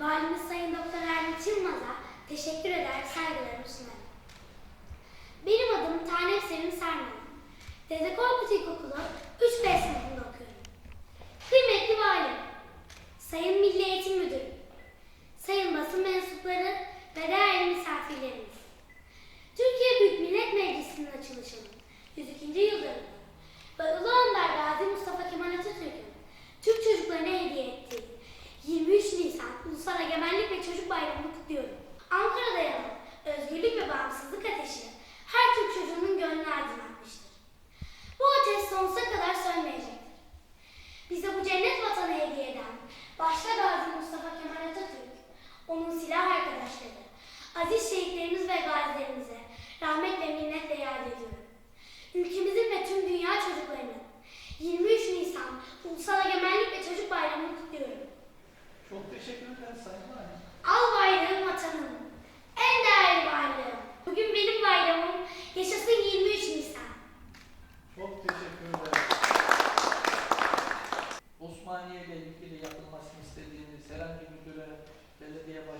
Valimiz Sayın Doktor Erdinç Yılmaz'a teşekkür eder, saygılarımı sunarım. Benim adım Tanem Sevim Sarman. Dede Korkut İlkokulu 3B sınıfında Ülkemizin ve tüm dünya çocuklarının 23 Nisan Ulusal Egemenlik ve Çocuk Bayramı'nı kutluyorum. Çok teşekkür ederim Sayın Valim. Al bayrağım vatanım, en değerli bayrağım. Bugün benim bayramım, yaşasın 23 Nisan. Çok teşekkür ederim. Osmaniye ile ilgili yapılmasını istediğiniz herhangi bir müdüre, belediye başkanına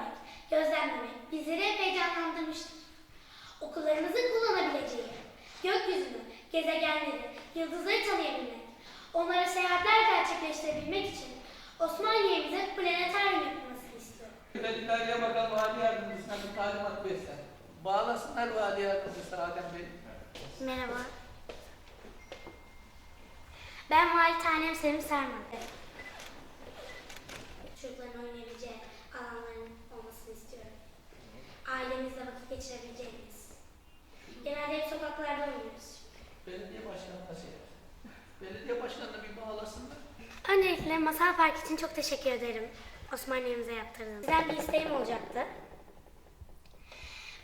görmek, gözlemlemek bizleri hep heyecanlandırmıştır. Okullarımızın kullanabileceği gökyüzünü, gezegenleri, yıldızları tanıyabilmek, onlara seyahatler gerçekleştirebilmek için Osmaniye'mize planetaryum yapılmasını istiyorum. İleriye Bakan Vali Yardımcısına bir talimat versen. Bağlasınlar Vali Yardımcısı Adem Bey. Merhaba. Ben Vali Tanem Sevim Sarman. Çocukların oynayabileceği Geçirebileceğimiz. Genelde hep sokaklarda oynuyoruz. Belediye başkanına şey yap. Belediye başkanına bir bağlasınlar. Öncelikle Masal Park için çok teşekkür ederim. Osmaniye'mize yaptırdığınız. Sizden bir isteğim olacaktı.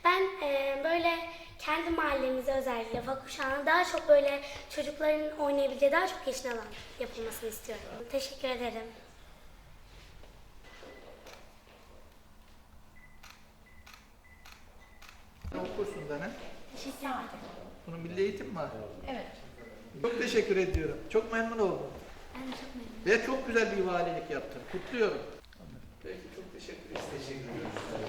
Ben eee, böyle kendi mahallemize özellikle Fakuşağı'na daha çok böyle çocukların oynayabileceği daha çok yeşil alan yapılmasını istiyorum. Teşekkür ederim. Ne okursun da ne? Teşekkür ederim. Bunun milli eğitim mi var? Evet. Çok teşekkür ediyorum. Çok memnun oldum. Ben de çok memnunum. Ve çok güzel bir valilik yaptın. Kutluyorum. Peki çok teşekkür ederim. Teşekkür ediyoruz.